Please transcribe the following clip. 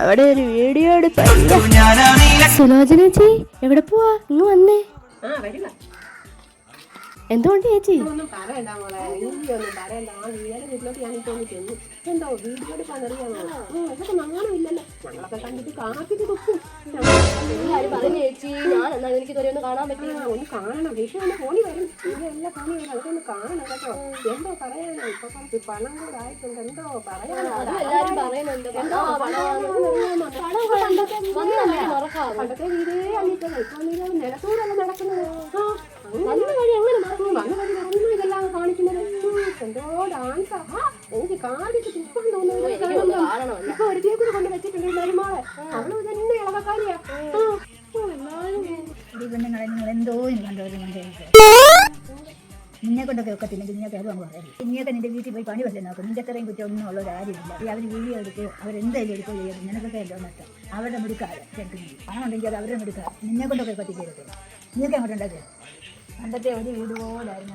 അവിടെ ഒരു വീഡിയോ സുലോചന ചേച്ചി എവിടെ പോവാ? ഇങ്ങ് വന്നേ. എന്തുകൊണ്ട് ചേച്ചി? ചേച്ചി. എനിക്ക് ഇതുവരെ ഒന്ന് കാണാൻ പറ്റില്ല ഒന്ന് കാണണം. വിഷു ഒന്ന് ഫോണി വരും. ഇനി എല്ലാം ഫോണി വരും. അതൊക്കെ ഒന്ന് കാണണം കേട്ടോ. എന്തോ പറയാനോ? ഇപ്പൊ കുറച്ച് പണം കൂടെ ആയിട്ടുണ്ട്. എന്തോ പറയാനോ? എല്ലാരും പറയുന്നുണ്ട്. എന്തോ? പണ്ടത്തെ വീടേ അല്ലിട്ടത് ഇപ്പൊ നിലത്തൂരല്ല നടക്കുന്നത്? വന്ന വഴി എങ്ങനെ ഉം, വന്ന വഴി നടന്നു ഇതെല്ലാം കാണിക്കുന്നത്. എന്തോ ഡാൻസാ എനിക്ക് കാണിച്ച് തുപ്പാൻ തോന്നുന്നു ഇപ്പൊ ഒരു കൂടെ കൊണ്ട് വെച്ചിട്ടുണ്ട് മരുമോളെ അവൾ തന്നെ ഇളവക്കാരിയാ. ഈ പെണ്ണുങ്ങളെ നിങ്ങൾ എന്തോ ഇനി കണ്ടോ നിന്നെ കൊണ്ടൊക്കെ ഒക്കത്തില്ലെങ്കിൽ നിന്നെ കയറുവാൻ പറയും. നീയൊക്കെ നിന്റെ വീട്ടിൽ പോയി പണി വല്ല നോക്കും. നിന്റെ അത്രയും കുറ്റം ഒന്നും ഉള്ള കാര്യമില്ല. അവർ വീഡിയോ എടുക്കുകയോ അവരെന്തായാലും എടുക്കുകയോ ചെയ്യും നിനക്കൊക്കെ എന്തോ നഷ്ടം. അവരുടെ മിടുക്കാറ് കേൾക്കുന്നത് പണം ഉണ്ടെങ്കിൽ അത് അവരുടെ മിടുക്കാറ് നിന്നെ കൊണ്ടൊക്കെ കത്തിക്കരുത് നീയൊക്കെ അങ്ങോട്ട് ഉണ്ടാക്കുക പണ്ടത്തെ ഒരു വീട് പോലായിരുന്നു.